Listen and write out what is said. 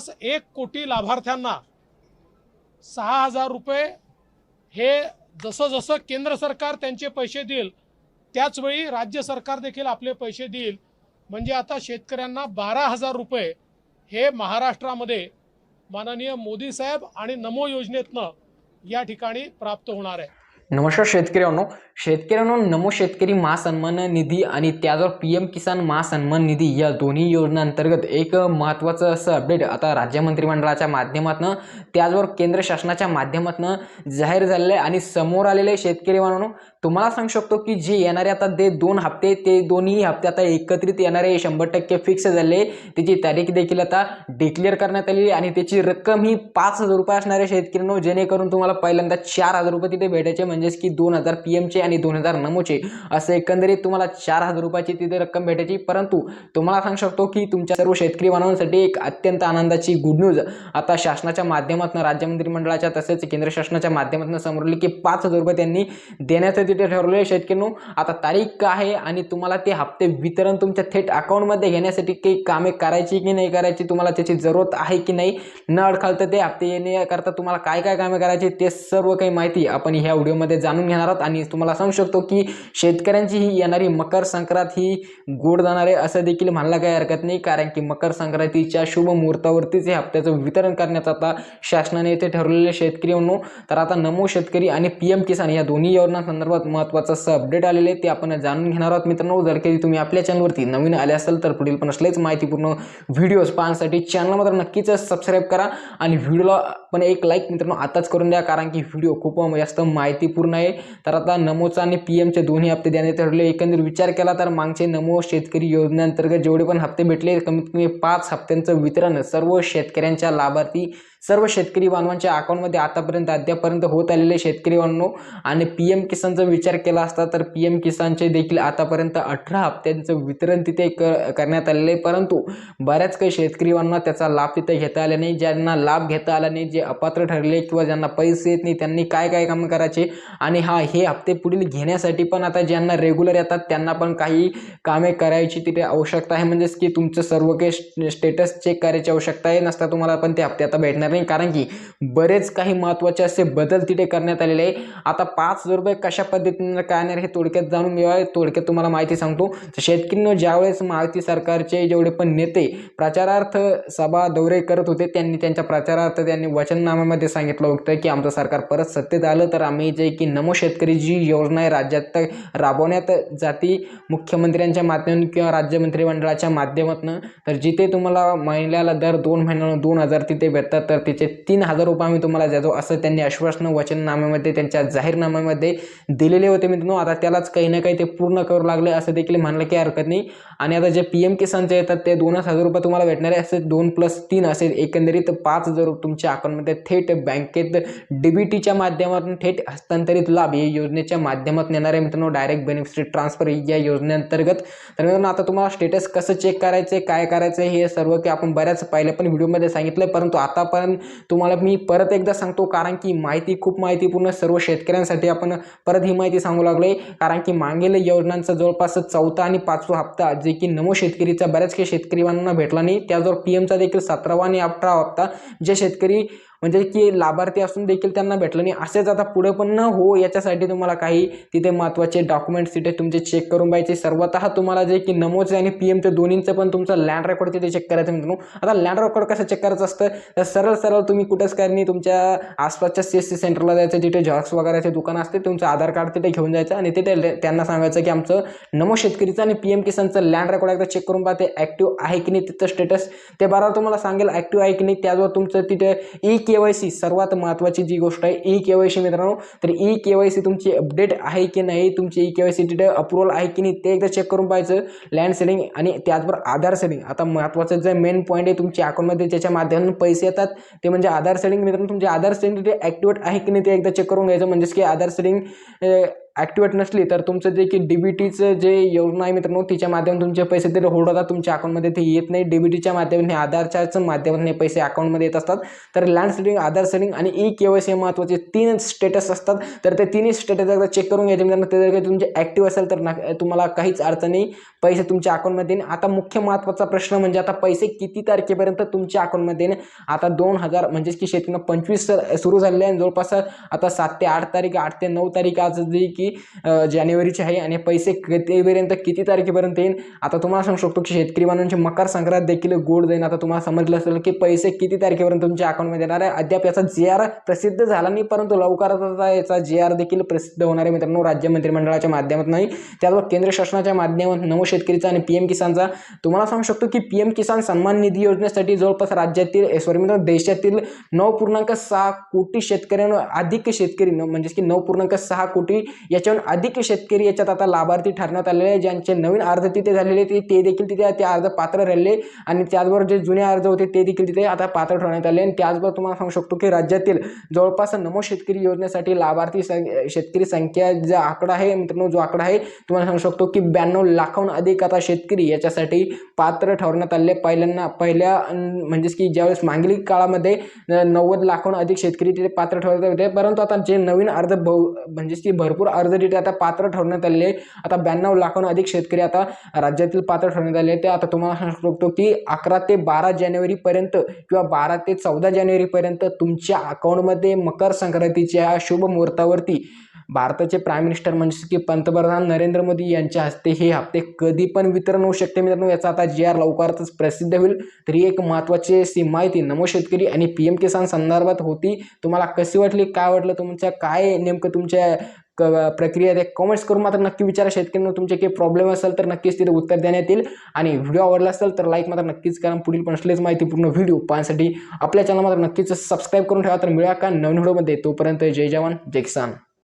जवळपास एक कोटी लाभार्थ्यांना सहा हजार रुपये हे जसं जसं केंद्र सरकार त्यांचे पैसे देईल त्याचवेळी राज्य सरकार देखील आपले पैसे देईल. म्हणजे आता शेतकऱ्यांना बारा हजार रुपये हे महाराष्ट्रामध्ये माननीय मोदी साहेब आणि नमो योजनेतनं या ठिकाणी प्राप्त होणार आहे. नमस्कार शेतकऱ्यांनो. शेतकऱ्यांनो नमो शेतकरी महासन्मान निधी आणि त्याचबरोबर पी एम किसान महासन्मान निधी या दोन्ही योजनांतर्गत एक महत्त्वाचं असं अपडेट आता राज्य मंत्रिमंडळाच्या माध्यमातून त्याचबरोबर केंद्र शासनाच्या माध्यमातून जाहीर झालेलं आहे. आणि समोर आलेले शेतकरी मानून तुम्हाला सांगू शकतो की जे येणारे आता ते दोन हप्ते ते दोन्ही हप्ते आता एकत्रित येणारे शंभर टक्के फिक्स झाले. त्याची तारीख देखील आता डिक्लेअर करण्यात आलेली आहे. आणि त्याची रक्कम ही पाच हजार रुपये असणाऱ्या शेतकऱ्यांनो जेणेकरून तुम्हाला पहिल्यांदा चार हजार रुपये तिथे भेटायचे म्हणजे म्हणजेच की दोन हजार पी एमचे आणि दोन हजार नमोचे असं एकंदरीत तुम्हाला चार हजार रुपयाची तिथे रक्कम भेटायची. परंतु तुम्हाला सांगू शकतो की तुमच्या सर्व शेतकरी बांधवांसाठी एक अत्यंत आनंदाची गुड न्यूज आता शासनाच्या माध्यमातून राज्य मंत्रिमंडळाच्या तसेच केंद्र शासनाच्या माध्यमातून समोरले की पाच हजार रुपये त्यांनी देण्याचं तिथे ठरवलेलं शेतकऱ्यांनी आता तारीख काय आहे आणि तुम्हाला ते हप्ते वितरण तुमच्या थेट अकाउंटमध्ये घेण्यासाठी काही कामे करायची की नाही करायची तुम्हाला त्याची जरूरत आहे की नाही न अडखळता ते हप्ते येण्याकरता तुम्हाला काय काय कामे करायची ते सर्व काही माहिती आपण ह्या व्हिडिओमध्ये जाणून घेणार आहोत आणि तुम्हाला सांगू शकतो की शेतकऱ्यांची ही येणारी मकर संक्रांत ही गोड जाणार आहे असं देखील म्हणायला काही हरकत नाही कारण की मकर संक्रांतीच्या शुभ मुहूर्तावरतीच हे हप्त्याचं वितरण करण्याचं आता शासनाने येथे ठरवलेले शेतकरी म्हणून. तर आता नमो शेतकरी आणि पी एम किसान या दोन्ही योजनांसंदर्भात महत्त्वाचं असं अपडेट आलेले आहे ते आपण जाणून घेणार आहोत. मित्रांनो जर कधी तुम्ही आपल्या चॅनलवरती नवीन आले असाल तर पुढील पण असलेच माहितीपूर्ण व्हिडिओज पाहण्यासाठी चॅनल मात्र नक्कीच सबस्क्राईब करा आणि व्हिडिओला पण एक लाईक मित्रांनो आताच करून द्या कारण की व्हिडिओ खूप जास्त माहितीपूर्ण आहे. तर आता नमोचा आणि पी एमचे दोन्ही हप्ते देण्यात ठरले. एकंदर विचार केला तर मागचे नमो शेतकरी योजनेअंतर्गत जेवढे पण हप्ते भेटले कमीत कमी पाच हप्त्यांचं वितरण सर्व शेतकऱ्यांच्या लाभार्थी सर्व शेतकरी बांधवांच्या अकाउंटमध्ये आतापर्यंत अद्यापर्यंत होत आलेले शेतकरी बांधव आणि पी एम किसानचा विचार केला असता तर पी एम किसानचे देखील आतापर्यंत अठरा हप्त्यांचं वितरण तिथे क करण्यात आलेलं आहे. परंतु बऱ्याच काही शेतकरी बांधवांना त्याचा लाभ तिथे घेता आला नाही. ज्यांना लाभ घेता आला नाही जे अपात्र ठरले किंवा ज्यांना पैसे येत नाही त्यांनी काय काय कामं करायचे? आणि हा हे हप्ते पुढील घेण्यासाठी पण आता ज्यांना रेग्युलर येतात त्यांना पण काही कामे करायची तिथे आवश्यकता आहे. म्हणजेच की तुमचं सर्व काही स्टेटस चेक करायची आवश्यकता आहे. नसता तुम्हाला पण ते हप्ते आता भेटणार नवीन. कारण की बरेच काही महत्त्वाचे असे बदल तिथे करण्यात आलेले आहे. आता पाच हजार रुपये कशा पद्धतीने काय येणार हे थोडक्यात जाणून घेऊया. थोडक्यात तुम्हाला माहिती सांगतो. तर शेतकऱ्यांना ज्यावेळेस महायुती सरकारचे जेवढे पण नेते प्रचारार्थ सभा दौरे करत होते त्यांनी त्यांच्या प्रचारार्थ त्यांनी वचननाम्यामध्ये सांगितलं होतं की आमचं सरकार परत सत्तेत आलं तर आम्ही जे की नमो शेतकरी जी योजना आहे राज्यात राबवण्यात जाती. मुख्यमंत्र्यांच्या माध्यमातून किंवा राज्य मंत्रिमंडळाच्या माध्यमातून. तर जिथे तुम्हाला महिन्याला दर दोन महिन्याला दोन हजार तिथे भेटतात तर तिचे तीन हजार रुपये आम्ही तुम्हाला देतो असं त्यांनी आश्वासन वचननाम्यामध्ये त्यांच्या जाहीरनाम्यामध्ये दिलेले होते मित्रांनो. आता त्यालाच काही ना काही ते पूर्ण करू लागले असं देखील म्हणलं की हरकत नाही. आणि आता जे पी एम किसानचे येतात ते दोनच हजार रुपये तुम्हाला भेटणारे असे दोन प्लस तीन असे एकंदरीत पाच हजार रुपये तुमच्या अकाउंटमध्ये थेट बँकेत डी बी टीच्या माध्यमातून थेट हस्तांतरित लाभ या योजनेच्या माध्यमातून येणारे मित्रांनो डायरेक्ट बेनिफिट ट्रान्सफर या योजनेअंतर्गत. तर मित्रांनो आता तुम्हाला स्टेटस कसं चेक करायचं काय करायचं हे सर्व की आपण बऱ्याच पहिल्या पण व्हिडिओमध्ये सांगितलं परंतु आता पण तुम्हाला मी परत एकदा सांगतो कारण की माहिती खूप माहितीपूर्ण सर्व शेतकऱ्यांसाठी आपण परत ही माहिती सांगू लागलो आहे कारण की मागील योजनांचा जवळपास चौथा आणि पाचवा हप्ता जे की नमो शेतकरीचा बऱ्याच काही शेतकरी भेटला नाही. त्याचबरोबर पी एमचा देखील सतरावा आणि अठरावा हप्ता. जे शेतकरी म्हणजे की लाभार्थी असून देखील त्यांना भेटलं नाही. असेच आता पुढे पण न हो याच्यासाठी तुम्हाला काही तिथे महत्त्वाचे डॉक्युमेंट्स तिथे तुमचे चेक करून पाहिजे सर्वतः तुम्हाला जे की नमोचे आणि पी एमचे दोन्हींचं पण तुमचं लँड रेकॉर्ड तिथे चेक करायचं मित्रांनो आता लँड रेकॉर्ड कसं चेक करायचं असतं? तर सरळ सरळ तुम्ही कुठंच काय नाही तुमच्या आसपासच्या सी एस सी सेंटरला जायचं तिथे झॉक्स वगैरेचे दुकान असते तुमचं आधार कार्ड तिथे घेऊन जायचं आणि तिथे ले- त्यांना सांगायचं की आमचं नमो शेतकरीचं आणि पी एम किसानचं लँड रेकॉर्ड एकदा चेक करून पहा ते ॲक्टिव्ह आहे की नाही तिथं स्टेटस ते बरोबर तुम्हाला सांगेल ॲक्टिव्ह आहे की नाही त्याचबरोबर तुमचं तिथे ई के वाय सी सर्वात महत्त्वाची जी गोष्ट आहे ई के वाय सी मित्रांनो. तर ई के वाय सी तुमची अपडेट आहे की नाही तुमची ई केवायसी वाय सी तिथे अप्रुव्हल आहे की नाही ते एकदा चेक करून पाहायचं. लँड सेलिंग आणि त्याचबरोबर आधार सेलिंग आता महत्त्वाचं जे मेन पॉईंट आहे तुमच्या अकाउंटमध्ये ज्याच्या माध्यमातून पैसे येतात ते म्हणजे आधार सेलिंग मित्रांनो तुमचे आधार सेलिंग तिथे ॲक्टिवेट आहे की नाही ते एकदा चेक करून घ्यायचं. म्हणजेच की आधार सेलिंग ॲक्टिवेट नसली तर तुमचं जे की डी बी टीचं जे योजना आहे मित्रांनो तिच्या माध्यमातून तुमचे पैसे ते होल्ड होतात. तुमच्या अकाउंटमध्ये ते येत नाही. डी बी टीच्या माध्यमातून आधारच्याच माध्यमातून हे पैसे अकाउंटमध्ये येत असतात. तर लँड सेलिंग आधार सेलिंग आणि ई के वाय सी महत्त्वाचे तीन स्टेटस असतात. तर ते तिन्ही स्टेटस एकदा चेक करून घ्यायचे मित्रांनो. ते जर काही तुमचे ॲक्टिव्ह असेल तर ना तुम्हाला काहीच अडचणी पैसे तुमच्या अकाउंटमध्ये येईल आता मुख्य महत्त्वाचा प्रश्न म्हणजे आता पैसे किती तारखेपर्यंत तुमच्या अकाउंटमध्ये येईल आता दोन हजार म्हणजेच की शेतीनं पंचवीस सुरू झालेले आहे. आणि जवळपास आता सात ते आठ तारीख आठ ते नऊ तारीख आज जी की अ, जानेवारीची आहे आणि पैसे कितीपर्यंत किती तारखेपर्यंत येईल आता तुम्हाला सांगू शकतो की शेतकरी बांधवांची मकर संक्रांत देखील गोड देईन आता तुम्हाला समजलं असेल की पैसे किती तारखेपर्यंत तुमच्या अकाउंटमध्ये येणार आहे? अद्याप याचा जे आर प्रसिद्ध झाला नाही परंतु लवकरच याचा जे आर देखील प्रसिद्ध होणार आहे मित्रांनो राज्य मंत्रिमंडळाच्या माध्यमातून नाही त्याचबरोबर केंद्र शासनाच्या माध्यमातून नवो शेतकरीचा आणि पी एम किसानचा. तुम्हाला सांगू शकतो की पी एम किसान सन्मान निधी योजनेसाठी जवळपास राज्यातील सॉरी मित्रांनो देशातील नऊ पूर्णांक सहा कोटी शेतकऱ्यांना अधिक शेतकरी न- म्हणजेच की नऊ पूर्णांक सहा कोटी याच्याहून अधिक शेतकरी याच्यात आता लाभार्थी ठरण्यात आलेले आहे ज्यांचे नवीन अर्ज तिथे झालेले ते ते देखील तिथे ते अर्ज पात्र राहिले आणि त्याचबरोबर जे जुने अर्ज होते ते देखील तिथे आता पात्र ठरवण्यात आले आणि त्याचबरोबर तुम्हाला सांगू शकतो की राज्यातील जवळपास नमो शेतकरी योजनेसाठी लाभार्थी सं शेतकरी संख्या जो आकडा आहे मित्रांनो जो आकडा आहे तुम्हाला सांगू शकतो की ब्याण्णव लाखाहून अधिक आता शेतकरी याच्यासाठी पात्र ठरवण्यात आले. पहिल्यांदा पहिल्या म्हणजेच की ज्यावेळेस मागील काळामध्ये नव्वद लाखाहून अधिक शेतकरी तिथे पात्र ठरवण्यात होते परंतु आता जे नवीन अर्ज बहु म्हणजेच की भरपूर अर्ज तिथे आता पात्र ठरवण्यात आलेले आहे. आता ब्याण्णव लाखाहून अधिक शेतकरी आता राज्यातील पात्र ठरवण्यात आले ते आता तुम्हाला सांगू शकतो की अकरा ते बारा जानेवारीपर्यंत किंवा बारा ते चौदा जानेवारीपर्यंत तुमच्या अकाउंटमध्ये मकर संक्रांतीच्या शुभ मुहूर्तावरती भारताचे प्राईम मिनिस्टर म्हणजे की पंतप्रधान नरेंद्र मोदी यांच्या हस्ते हे हप्ते कधी पण वितरण होऊ शकते मित्रांनो. याचा आता जे आर लवकरच प्रसिद्ध होईल. तरी एक महत्त्वाची अशी माहिती नमो शेतकरी आणि पी एम किसान संदर्भात होती. तुम्हाला कशी वाटली? काय वाटलं तुमच्या काय नेमकं तुमच्या प्रक्रिया त्या कमेंट्स करून मात्र नक्की विचारा. शेतकऱ्यांना तुमचे काही प्रॉब्लेम असेल तर नक्कीच तिथे उत्तर देण्यात येईल. आणि व्हिडिओ आवडला असेल तर लाईक मात्र नक्कीच करा. पुढील पण असलेच माहितीपूर्ण व्हिडिओ पाहण्यासाठी आपल्या चॅनल मात्र नक्कीच सबस्क्राईब करून ठेवा. तर मिळा का नवीन व्हिडिओमध्ये तोपर्यंत जय जवान जय किसान.